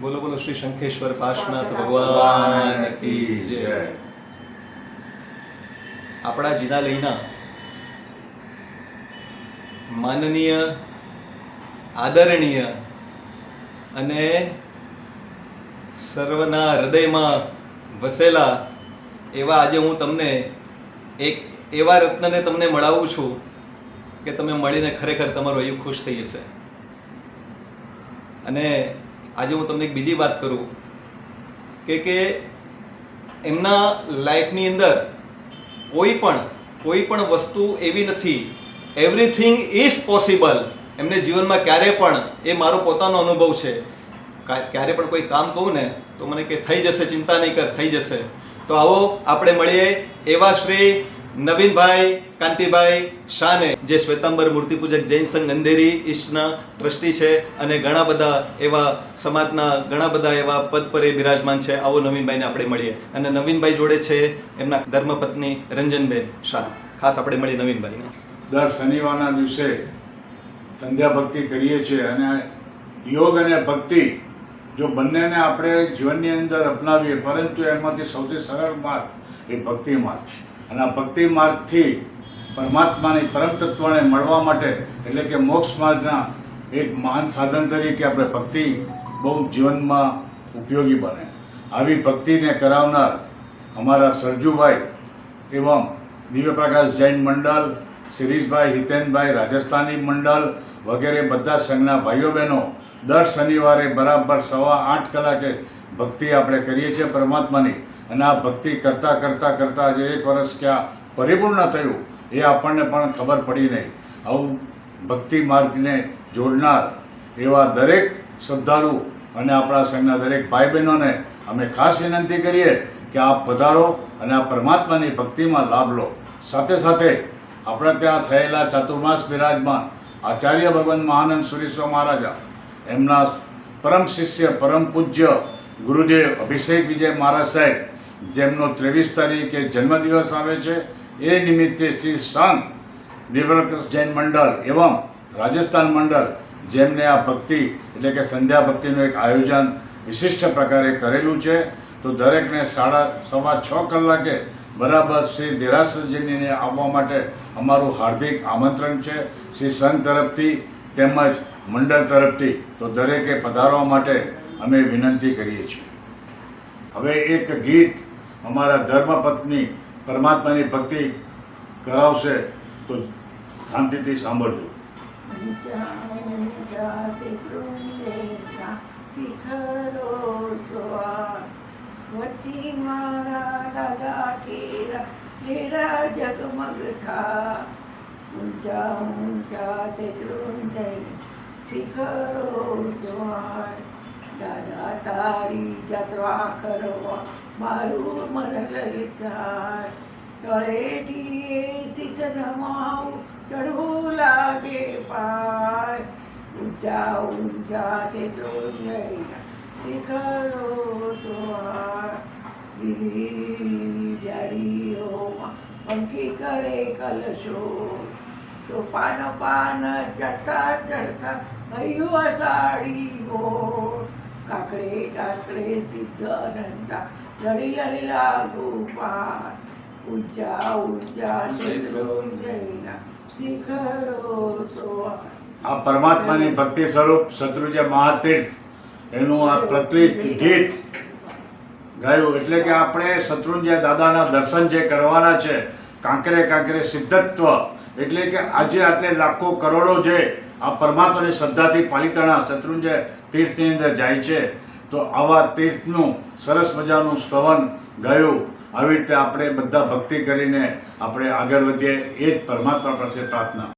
બોલો બોલો શ્રી શંખેશ્વર પાર્શનાથ ભગવાન કી જય. આપણા જિનાલયના માનનીય આદરણીય અને સર્વના હૃદયમાં વસેલા એવા આજે હું તમને એક એવા રત્નને તમને મળાવું છું કે તમે મળીને ખરેખર તમારું હૈયું ખુશ થઈ જશે. અને આજે હું તમને એક બીજી વાત કરું કે કે એમના લાઈફની અંદર કોઈ પણ કોઈ પણ વસ્તુ એવી નથી. એવરીથિંગ ઇઝ પોસિબલ એમને જીવનમાં ક્યારે પણ એ મારો પોતાનો અનુભવ છે. ક્યારે પણ કોઈ કામ કહું ને, તો મને કે થઈ જશે, ચિંતા નહીં કર, થઈ જશે. તો આવો આપણે મળીએ એવા શ્રી નવીનભાઈ, કાંતિભાઈ, શાને, જે શ્વેતાંબર મૂર્તિપૂજક જૈન સંઘ અંધેરી ઈસ્ટના ટ્રસ્ટી છે અને ઘણા બધા એવા સમાજના ઘણા બધા એવા પદ પર એ બિરાજમાન છે. આવો નવીનભાઈને આપણે મળીએ. અને નવીનભાઈ જોડે છે એમના ધર્મપત્ની રંજનબેન શાહ. ખાસ આપણે મળીએ નવીનભાઈને. દર શનિવારના દિવસે સંધ્યા ભક્તિ કરીએ છીએ અને યોગ અને ભક્તિ જો બંનેને આપણે જીવનની અંદર અપનાવીએ, પરંતુ એમાંથી સૌથી સરળ માર્ગ એ ભક્તિ માર્ગ છે. અને આ ભક્તિ માર્ગથી પરમાત્માની પરમ તત્વને મળવા માટે, એટલે કે મોક્ષ માર્ગના એક મહાન સાધન તરીકે આપણે ભક્તિ બહુ જીવનમાં ઉપયોગી બને. આવી ભક્તિને કરાવનાર અમારા સરજુભાઈ એવમ દિવ્યપ્રકાશ જૈન મંડળ, શિરીષભાઈ હિતેનભાઈ રાજસ્થાની મંડળ વગેરે બધા સંઘના ભાઈઓ બહેનો દર શનિવારે બરાબર સવા આઠ કલાકે ભક્તિ આપણે કરીએ છીએ પરમાત્માની. અને આ ભક્તિ કરતાં કરતાં કરતાં જે એક વર્ષ ક્યાં પરિપૂર્ણ થયું, એ આપણને પણ ખબર પડી નહીં. આવું ભક્તિ માર્ગને જોડનાર એવા દરેક શ્રદ્ધાળુ અને આપણા સંઘના દરેક ભાઈ બહેનોને અમે ખાસ વિનંતી કરીએ કે આપ પધારો અને આ પરમાત્માની ભક્તિમાં લાભ લો. સાથે સાથે આપણા ત્યાં થયેલા ચાતુર્માસ બિરાજમાન આચાર્ય ભગવાન મહાનંદ સુરેશ્વર મહારાજા, એમના પરમ શિષ્ય, પરમ પૂજ્ય ગુરુદેવ અભિષેક વિજય મહારાજ સાહેબ, જેમનો ત્રેવીસ તારીખે જન્મદિવસ આવે છે, એ નિમિત્તે શ્રી સંત દેવરકૃષ્ણ જૈન મંડળ એવં રાજસ્થાન મંડળ જેમને આ ભક્તિ એટલે કે સંધ્યા ભક્તિનું એક આયોજન વિશિષ્ટ પ્રકારે કરેલું છે. તો દરેકને સાડા સવા છ કલાકે બરાબર શ્રી દેરાસરજીને આવવા માટે અમારું હાર્દિક આમંત્રણ છે. શ્રી સંત તરફથી તેમજ મંડળ તરફથી તો દરેકે પધારવા માટે અમે વિનંતી કરીએ છીએ. હવે એક ગીત અમારા ધર્મપત્ની પરમાત્માની ભક્તિ કરાવશે તો શાંતિથી સાંભળજો. વચ્ચી મારા દાદા કેરા ઘેરા જગમગ થા ઊંચા ઊંચા શત્રુંજય શિખરો સ્વાર દાદા તારી જતવા કરવા મારું મન લલિતાર તળેટીએ શિષનમાં ચડવું લાગે પાય. ઊંચા ઊંચા ક્ષેત્રોજયના શિખરો સોહાર લીલી લીલી જાડીઓમાં પંખી કરે કલશો. સોપાન પાન ચડતા ચડતા હૈયું અસાડી બોર કાકડે કાકડે સિદ્ધ નંદા લડી લડી લાગુ પાર ઊંચા ઊંચા ક્ષેત્રોજયના શિખરો સો આ પરમાત્માની ભક્તિ સ્વરૂપ શત્રુંજય મહાતીર્થ. એનું આ પ્રચલિત ગીત ગાયું. એટલે કે આપણે શત્રુંજય દાદાના દર્શન જે કરવાના છે કાંકરે કાંકરે સિદ્ધત્વ એટલે કે આજે આટલે લાખો કરોડો જે આ પરમાત્માની શ્રદ્ધાથી પાલિતાણા શત્રુંજય તીર્થની અંદર જાય છે, તો આવા તીર્થનું સરસ મજાનું સ્તવન ગયું. આવી રીતે આપણે બધા ભક્તિ કરીને આપણે આગળ વધીએ. એ જ પરમાત્મા પાસે પ્રાર્થના.